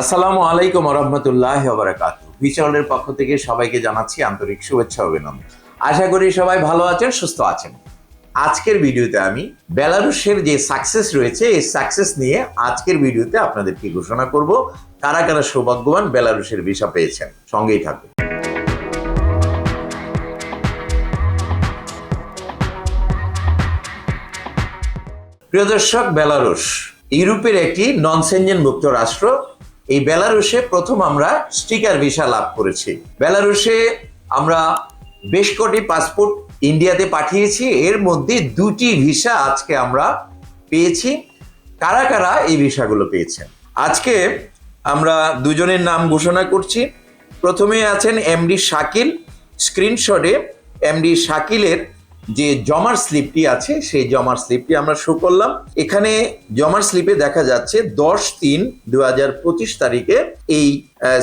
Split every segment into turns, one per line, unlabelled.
আসসালামু আলাইকুম রহমতুল্লাহ বারাকাত ভিচলের পক্ষ থেকে সবাইকে জানাচ্ছি আন্তরিক শুভেচ্ছা অভিনন্দন। আশা করি সবাই ভালো আছেন, সুস্থ আছেন। আজকের ভিডিওতে আমি বেলারুশের যে সাকসেস রয়েছে, এই সাকসেস নিয়ে আজকের ভিডিওতে আপনাদেরকে ঘোষণা করব, কারা কারা সৌভাগ্যবান বেলারুশের ভিসা পেয়েছেন। সঙ্গেই থাকুন। প্রিয় দর্শক, বেলারুশ ইউরোপের একটি নন সেঞ্জেন মুক্ত রাষ্ট্র এই বেলারুশে প্রথম আমরা স্টিকার ভিসা লাভ করেছি। বেলারুশে আমরা বেশ কটি পাসপোর্ট ইন্ডিয়াতে পাঠিয়েছি। এর মধ্যে দুটি ভিসা আজকে আমরা পেয়েছি। কারা কারা এই ভিসাগুলো পেয়েছেন? আজকে আমরা দুজনের নাম ঘোষণা করছি। প্রথমে আছেন এমডি শাকিল। স্ক্রিনশটে এমডি শাকিলের যে জমার স্লিপটি আছে, সেই জমার স্লিপটি আমরা শো করলাম। এখানে জমার স্লিপে দেখা যাচ্ছে দশ তিন দু তারিখে এই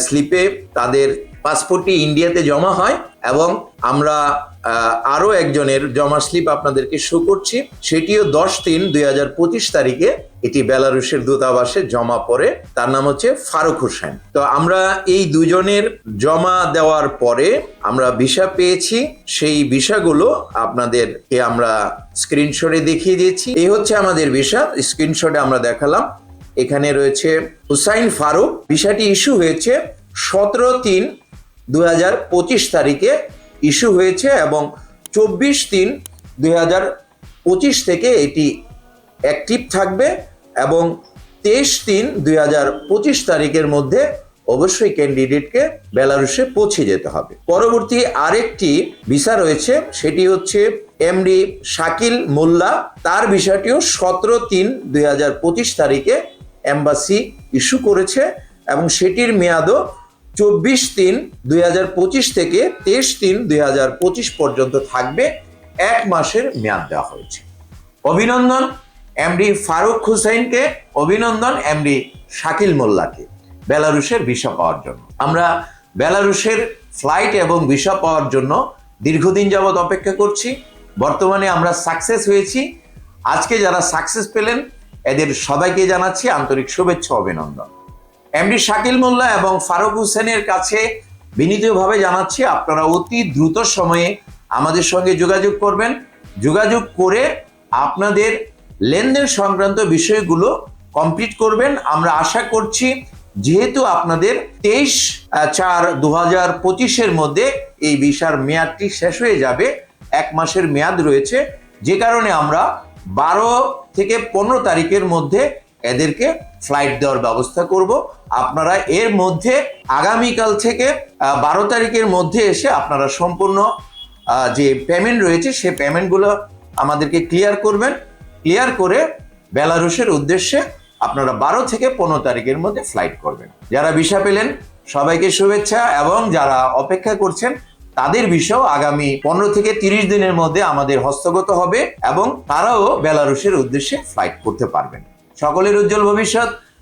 স্লিপে তাদের পাসপোর্টটি ইন্ডিয়াতে জমা হয় এবং আমরা আহ, আরও একজনের জমা স্লিপ আপনাদেরকে শো করছি। সেটিও দশ তিন দুই হাজার পঁচিশ তারিখে এটি বেলারুশের দূতাবাসে জমা পড়ে। তার নাম হচ্ছে ফারুক হোসেন। তো আমরা এই দুজনের জমা দেওয়ার পরে আমরা ভিসা পেয়েছি। সেই ভিসাগুলো আপনাদেরকে আমরা স্ক্রিনশটে দেখিয়ে দিয়েছি। এই হচ্ছে আমাদের ভিসা। স্ক্রিনশটে আমরা দেখালাম। এখানে রয়েছে হুসাইন ফারুক। ভিসাটি ইস্যু হয়েছে সতেরো তিন দু তারিখে ইস্যু হয়েছে এবং চব্বিশ তিন দুই হাজার পঁচিশ থেকে এটি অ্যাক্টিভ থাকবে এবং তেইশ তিন দুই হাজার পঁচিশ তারিখের মধ্যে অবশ্যই ক্যান্ডিডেটকে বেলারুশে পৌঁছে যেতে হবে। পরবর্তী আরেকটি ভিসা রয়েছে, সেটি হচ্ছে এমডি শাকিল মোল্লা। তার ভিসাটিও সতেরো তিন দুই হাজার পঁচিশ তারিখে এম্বাসি ইস্যু করেছে এবং সেটির মেয়াদও চব্বিশ তিন দুই থেকে তেইশ তিন দুই পর্যন্ত থাকবে। এক মাসের মেয়াদ দেওয়া হয়েছে। অভিনন্দন এমডি ফারুক হুসাইনকে, অভিনন্দন এমডি শাকিল মোল্লাকে বেলারুশের ভিসা পাওয়ার জন্য। আমরা বেলারুশের ফ্লাইট এবং ভিসা পাওয়ার জন্য দীর্ঘদিন যাবৎ অপেক্ষা করছি। বর্তমানে আমরা সাকসেস হয়েছি। আজকে যারা সাকসেস পেলেন, এদের সবাইকে জানাচ্ছি আন্তরিক শুভেচ্ছা অভিনন্দন। এমডি শাকিল মোল্লা এবং ফারুক হোসেনের কাছে বিনীতভাবে জানাচ্ছি, আপনারা অতি দ্রুত সময়ে আমাদের সঙ্গে যোগাযোগ করবেন। যোগাযোগ করে আপনাদের লেনদেন সংক্রান্ত বিষয়গুলো কমপ্লিট করবেন। আমরা আশা করছি, যেহেতু আপনাদের তেইশ চার দু হাজার পঁচিশের মধ্যে এই ভিসার মেয়াদটি শেষ হয়ে যাবে, এক মাসের মেয়াদ রয়েছে। যে কারণে আমরা বারো থেকে পনেরো তারিখের মধ্যে এদেরকে ফ্লাইট দেওয়ার ব্যবস্থা করব। আপনারা এর মধ্যে আগামীকাল থেকে বারো তারিখের মধ্যে এসে আপনারা সম্পূর্ণ যে পেমেন্ট রয়েছে সেই পেমেন্টগুলো আমাদেরকে ক্লিয়ার করবেন। ক্লিয়ার করে বেলারুশের উদ্দেশ্যে আপনারা বারো থেকে পনেরো তারিখের মধ্যে ফ্লাইট করবেন। যারা ভিসা পেলেন, সবাইকে শুভেচ্ছা এবং যারা অপেক্ষা করছেন, তাদের বিষয় আগামী পনেরো থেকে তিরিশ দিনের মধ্যে আমাদের হস্তগত হবে এবং তারাও বেলারুশের উদ্দেশ্যে ফ্লাইট করতে পারবেন। সকলের উজ্জ্বল ভবিষ্যৎ।